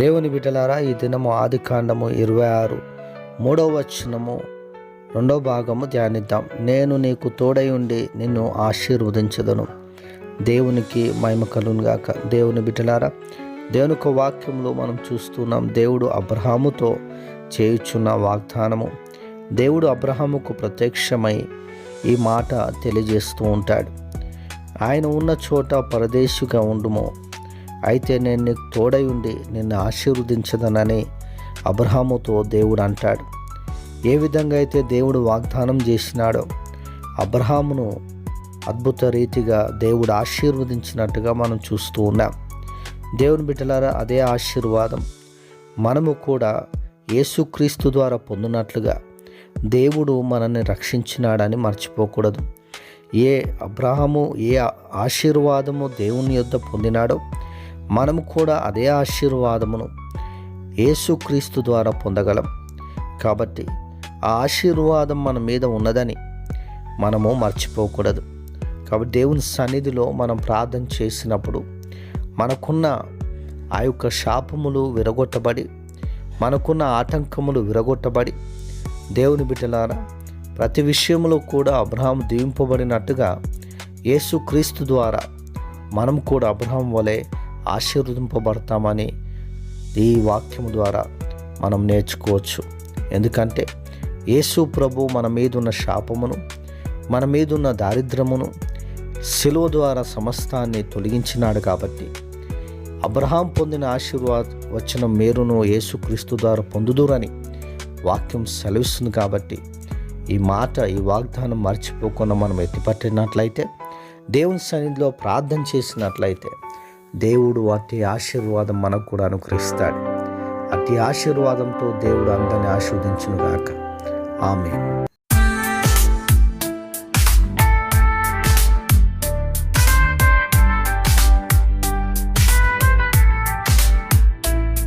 దేవుని బిడ్డలారా ఈ దినము ఆది కాండము ఇరవై ఆరు మూడవ వచనము రెండవ భాగము ధ్యానిద్దాం. నేను నీకు తోడై ఉండి నిన్ను ఆశీర్వదించదను. దేవునికి మహిమ కలుగాక దేవుని బిడ్డలారా దేవుని యొక్క వాక్యంలో మనం చూస్తున్నాం దేవుడు అబ్రహాముతో చేయుచున్న వాగ్దానము. దేవుడు అబ్రహాముకు ప్రత్యక్షమై ఈ మాట తెలియజేస్తూ ఉంటాడు. ఆయన ఉన్న చోట పరదేశిగా ఉండుము. అయితే నేను నీకు తోడై ఉండి నిన్ను ఆశీర్వదించదనని అబ్రహాముతో దేవుడు అంటాడు. ఏ విధంగా అయితే దేవుడు వాగ్దానం చేసినాడో అబ్రహామును అద్భుత రీతిగా దేవుడు ఆశీర్వదించినట్టుగా మనం చూస్తూ ఉన్నాం. దేవుని బిడ్డలారా అదే ఆశీర్వాదం మనము కూడా యేసుక్రీస్తు ద్వారా పొందినట్లుగా దేవుడు మనల్ని రక్షించినాడని మర్చిపోకూడదు. ఏ అబ్రహము ఏ ఆశీర్వాదము దేవుని యొద్ద పొందినాడో మనము కూడా అదే ఆశీర్వాదమును యేసుక్రీస్తు ద్వారా పొందగలం. కాబట్టి ఆ ఆశీర్వాదం మన మీద ఉన్నదని మనము మర్చిపోకూడదు. కాబట్టి దేవుని సన్నిధిలో మనం ప్రార్థన చేసినప్పుడు మనకున్న ఆ యొక్క శాపములు విరగొట్టబడి మనకున్న ఆటంకములు విరగొట్టబడి దేవుని బిడ్డలారా ప్రతి విషయంలో కూడా అబ్రహాం దీవింపబడినట్టుగా యేసుక్రీస్తు ద్వారా మనం కూడా అబ్రహాం వలె ఆశీర్వదింపబడతామని ఈ వాక్యం ద్వారా మనం నేర్చుకోవచ్చు. ఎందుకంటే యేసు ప్రభు మన మీదున్న శాపమును మన మీదున్న దారిద్రమును శిలువ ద్వారా సమస్తాన్ని తొలగించినాడు కాబట్టి అబ్రహాం పొందిన ఆశీర్వాద వచ్చిన మేరును యేసుక్రీస్తు ద్వారా పొందుదురని వాక్యం సెలవిస్తుంది కాబట్టి ఈ మాట ఈ వాగ్దానం మర్చిపోకుండా మనం ఎత్తిపట్టినట్లయితే దేవుని సన్నిధిలో ప్రార్థన చేసినట్లయితే దేవుడు అట్టి ఆశీర్వాదం మనకు కూడా అనుగ్రహిస్తాడు. అట్టి ఆశీర్వాదంతో దేవుడు అందరిని ఆశీర్వదించునుగాక. ఆమె